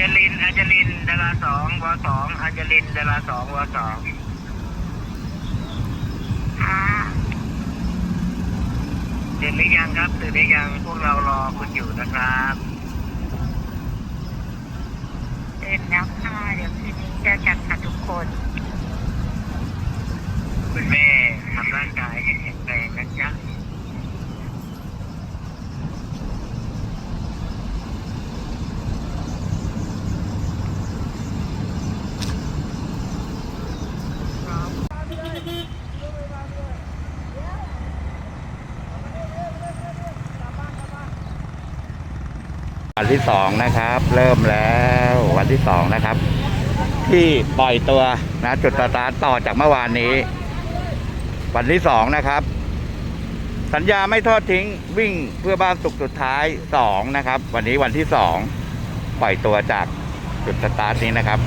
ญลินอัญญลินดาราสองวสองอัญญลินดาราสองวสองค่ะตื่นหรือยังครับตื่นหรือยังพวกเรารอคุณอยู่นะครับตื่นแล้วค่ะเดี๋ยวคืนนี้เจอกันค่ะทุกคน คุณแม่ทำร่างกายให้แข็งแรงนะจ๊ะ วันที่สองนะครับ เริ่มแล้ววันที่สองนะครับ ที่ปล่อยตัวนะจุดสตาร์ทต่อจากเมื่อวานนี้ วันที่สองนะครับ สัญญาไม่ทอดทิ้งวิ่งเพื่อบ้านสุขสุดท้ายสองนะครับ วันนี้วันที่สองปล่อยตัวจากจุดสตาร์ทนี้นะครับ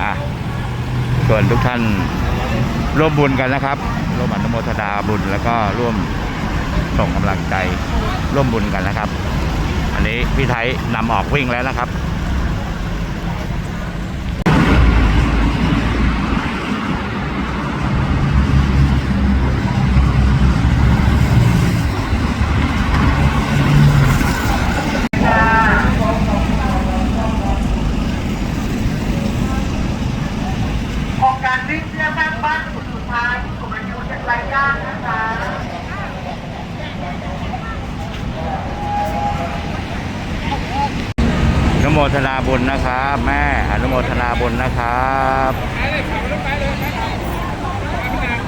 อะส่วนทุกท่านร่วมบุญกันนะครับร่วมอนุโมทนาบุญแล้วก็ร่วม ส่งกำลังใจร่วมบุญกันนะครับ อันนี้พี่ไทยนำออกวิ่งแล้วนะครับ โครงการวิ่งเพื่อสร้างบ้านสุดสุดท้ายที่สูงอายุจะไร้ญาตินะคะ อนุโม ทนาบุญนะครับ แม่อนุโมทนาบุญนะครับไปเลยขับรถไปเลยนาง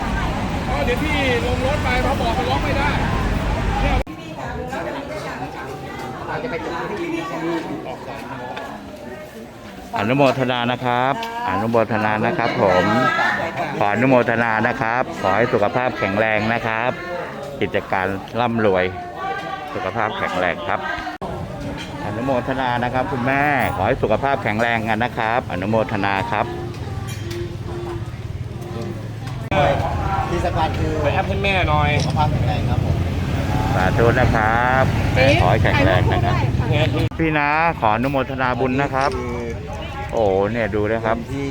เพราะเดี๋ยวพี่ลงรถไปเพราะบอกมันล็อกไม่ได้อนุโมทนานะครับ อนุโมทนานะครับ ผม ขออนุโมทนานะครับ ขอให้สุขภาพแข็งแรงนะครับ กิจการร่ำรวย สุขภาพแข็งแรงครับ โมทนานะครับ คุณแม่ ขอให้สุขภาพแข็งแรงกันนะครับ อนุโมทนาครับที่สำคัญคือไปแอปให้แม่หน่อยสุขภาพแข็งแรงครับผมสาธุนะครับแม่ขอให้แข็งแรงนะครับพี่นะขออนุโมทนาบุญนะครับคือโอ้เนี่ยดูนะครับนที่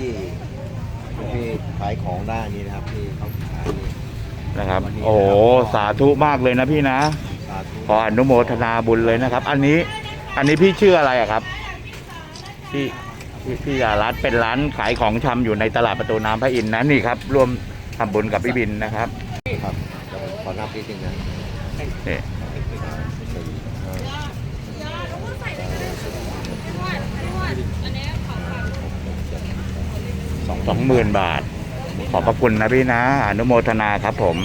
คนที่ขายของได้นี่นะครับที่เขาขายนี่นะครับ โอ้สาธุมากเลยนะพี่นะสาธุขออนุโมทนาบุญเลยนะครับ อันนี้ อันนี้พี่ชื่ออะไรอะครับ พี่พี่พี่ยารัตน์เป็นร้านขายของชำอยู่ในตลาดประตูน้ำพระอินทร์นะนี่ครับร่วมทำบุญกับพี่บินนะครับครับเดี๋ยวผมขอนับนิดนึงนะนี่สี่ห้าสองหมื่นบาท ขอบพระคุณนะพี่นะ อนุโมทนาครับผม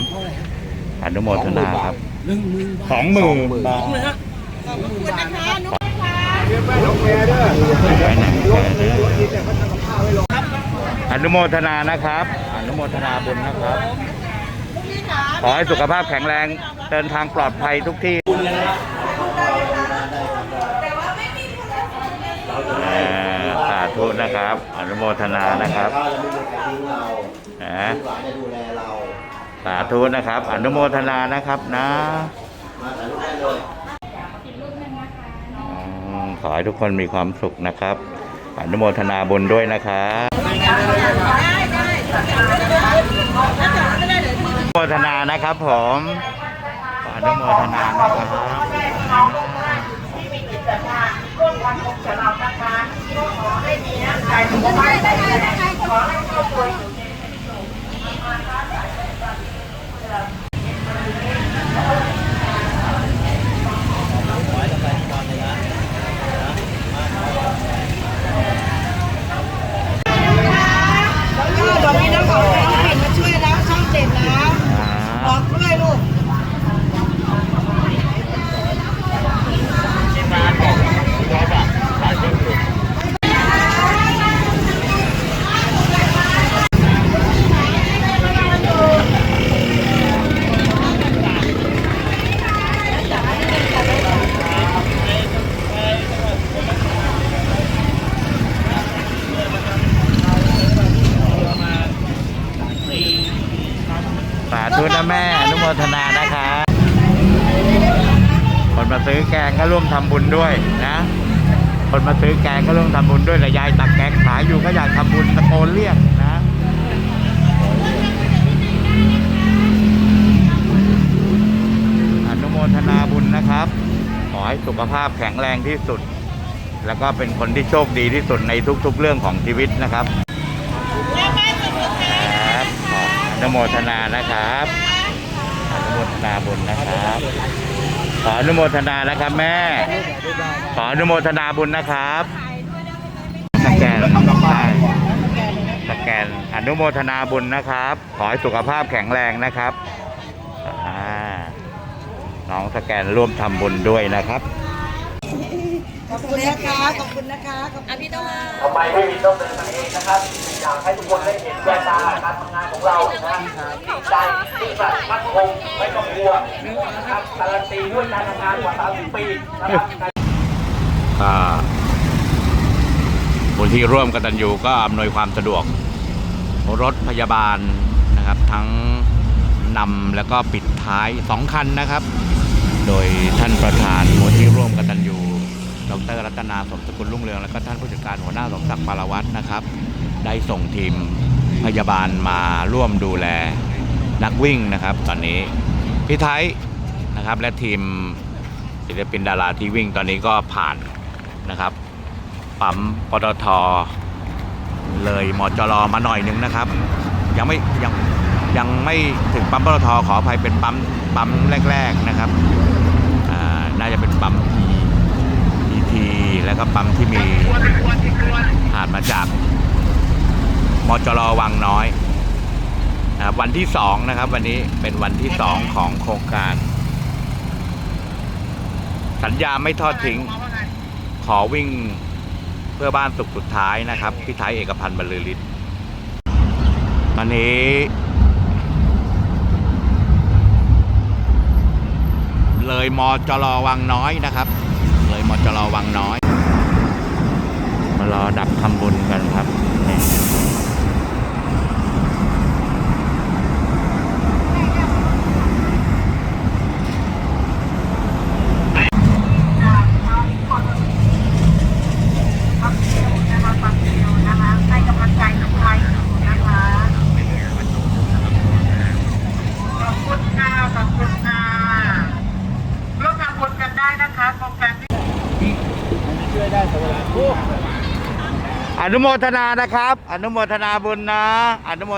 อนุโมทนาครับสองหมื่นบาทอนุ อนุโมทนานะครับ อนุโมทนาบุญนะครับ ขอให้สุขภาพแข็งแรง เดินทางปลอดภัยทุกที่อ่อสาธุนะครับอนุโมทนานะครับถ้าเราไม่มีใครทิ้งเรานะลูกหลานจะดูแลเราสาธุนะครับ อนุโมทนานะครับนะ ขอให้ทุกคนมีความสุขนะครับ อนุโมทนาบุญด้วยนะครับอนุโมทนานะครับผมอนุโมทนานะครับบอกพี่น้องของแฟนเห็นมาช่วยแล้วช่องเจ็ดแล้ว อ่า บอกด้วยลูก สาธุนะแม่อนุโมทนานะครับคนมาซื้อแกงก็ร่วมทำบุญด้วยนะ คนมาซื้อแกงก็ต้องทำบุญด้วยแต่ยายตักแกงขายอยู่ก็อยากทำบุญตะโกนเรียกนะอนุโมทนาบุญนะครับ ขอให้สุขภาพแข็งแรงที่สุด แล้วก็เป็นคนที่โชคดีที่สุดในทุกๆเรื่องของชีวิตนะครับขออ นุโมทนานะครับอนุโมทนาบุญนะครับ ขออนุโมทนานะครับแม่ ขออนุโมทนาบุญนะครับสแกนใช่สแกนอนุโมทนาบุญนะครับ ขอให้สุขภาพแข็งแรงนะครับน้องสแกนร่วมทำบุญด้วยนะครับ อบคุณนะคะขอบคุณนะคะขอบคุณพี่ต้องมาทำไมไม่มีต้องเดินมาเองนะครับ อยากให้ทุกคนได้เห็นแววตาการทำงานของเรานะดีใจที่สัตย์มั่นคงไม่ต้องกลัวนะครับการันตีด้วยการทำงานกว่า 30 ปีนะครับก็มูลที่ร่วมกตัญญูก็อำนวยความสะดวก รถพยาบาลนะครับ ทั้งนำแล้วก็ปิดท้ายสองคันนะครับ โดยท่านประธานมูลที่ร่วมกตัญญู ดรรัตนาสมสกุลรุ่งเรือง แล้วก็ท่านผู้จัดการหัวหน้าสมศักดิ์ปารวัตรนะครับ ได้ส่งทีมพยาบาลมาร่วมดูแลนักวิ่งนะครับ ตอนนี้พี่ไทยนะครับ และทีมศิลปินดาราที่วิ่งตอนนี้ก็ผ่านนะครับปั๊มปตทเลยมจรมาหน่อยนึงนะครับ ยังไม่ยังยังไม่ถึงปั๊มปตทขออภัยเป็นปั๊มปั๊มแรก ๆนะครับน่าจะเป็นปั๊ม แล้วก็ปั๊มที่มีผ่านมาจากมจรวังน้อยนะวันที่สองนะครับ วันนี้เป็นวันที่สองของโครงการ สัญญาไม่ทอดทิ้ง ขอวิ่งเพื่อบ้านสุขสุดท้ายนะครับพี่ไทยเอกพันธ์บรรลือฤทธิ์ตอนนี้ เลยมจรวังน้อยนะครับ เลยมจรวังน้อย มารอดับทำบุญกันครับ นุโมทนานะครับ อนุโมทนาบุญนะ อนุโม